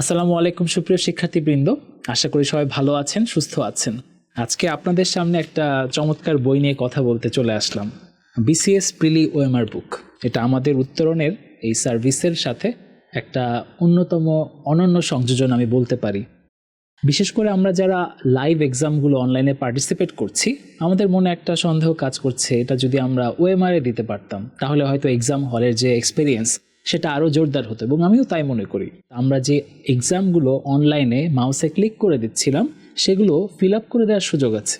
আসসালামু আলাইকুম সুপ্রিয় শিক্ষার্থীবৃন্দ। আশা করি সবাই ভালো আছেন, সুস্থ আছেন। আজকে আপনাদের সামনে একটা চমৎকার বই নিয়ে কথা বলতে চলে আসলাম। বিসিএস প্রিলি ওএমআর বুক। এটা আমাদের উত্তরণের এই সার্ভিসের সাথে একটা অন্যতম অনন্য সংযোজন আমি বলতে পারি। বিশেষ করে আমরা যারা লাইভ এক্সামগুলো অনলাইনে পার্টিসিপেট করছি, আমাদের মনে একটা সন্দেহ কাজ করছে, এটা যদি আমরা ওএমআরে দিতে পারতাম, তাহলে হয়তো এক্সাম হলের যে এক্সপিরিয়েন্স সেটা আরও জোরদার হতো এবং আমিও তাই মনে করি। আমরা যে এক্সামগুলো অনলাইনে মাউসে ক্লিক করে দিচ্ছিলাম, সেগুলো ফিল আপ করে দেওয়ার সুযোগ আছে।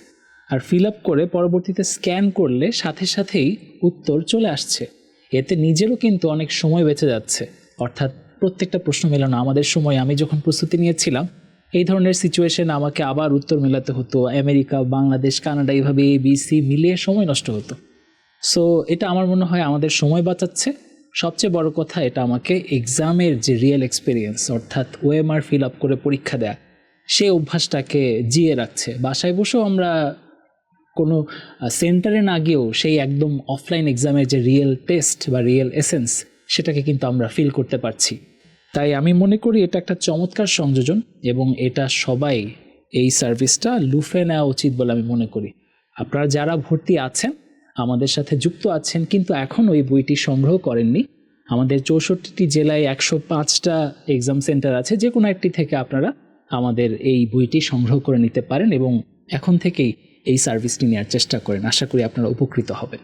আর ফিল আপ করে পরবর্তীতে স্ক্যান করলে সাথে সাথেই উত্তর চলে আসছে। এতে নিজেরও কিন্তু অনেক সময় বেঁচে যাচ্ছে। অর্থাৎ প্রত্যেকটা প্রশ্ন মেলানো, আমাদের সময় আমি যখন প্রস্তুতি নিয়েছিলাম, এই ধরনের সিচুয়েশন আমাকে আবার উত্তর মেলাতে হতো। আমেরিকা, বাংলাদেশ, কানাডা এইভাবে এ বি সি মিলিয়ে সময় নষ্ট হতো। সো এটা আমার মনে হয় আমাদের সময় বাঁচাচ্ছে। সবচেয়ে বড় কথা এটা আমাকে এক্সামের যে রিয়েল এক্সপিরিয়েন্স অর্থাৎ ওএমআর ফিল আপ করে পরীক্ষা দেয়া সেই অভ্যাসটাকে জিয়ে রাখছে। বাসায় বসেও আমরা কোনো সেন্টারে না গিয়েও সেই একদম অফলাইন এক্সামের যে রিয়েল টেস্ট বা রিয়েল এসেন্স সেটাকে কিন্তু আমরা ফিল করতে পারছি। তাই আমি মনে করি এটা একটা চমৎকার সংযোজন এবং এটা সবাই এই সার্ভিসটা লুফে নেওয়া উচিত বলে আমি মনে করি। আপনারা যারা ভর্তি আছেন আমাদের সাথে যুক্ত আছেন, কিন্তু এখন ওই বইটি সংগ্রহ করেননি। আমাদের চৌষট্টিটি জেলায় একশো পাঁচটা এক্সাম সেন্টার আছে যে কোনো একটি থেকে আপনারা আমাদের এই বইটি সংগ্রহ করে নিতে পারেন এবং এখন থেকেই এই সার্ভিসটি নেওয়ার চেষ্টা করেন। আশা করি আপনারা উপকৃত হবেন।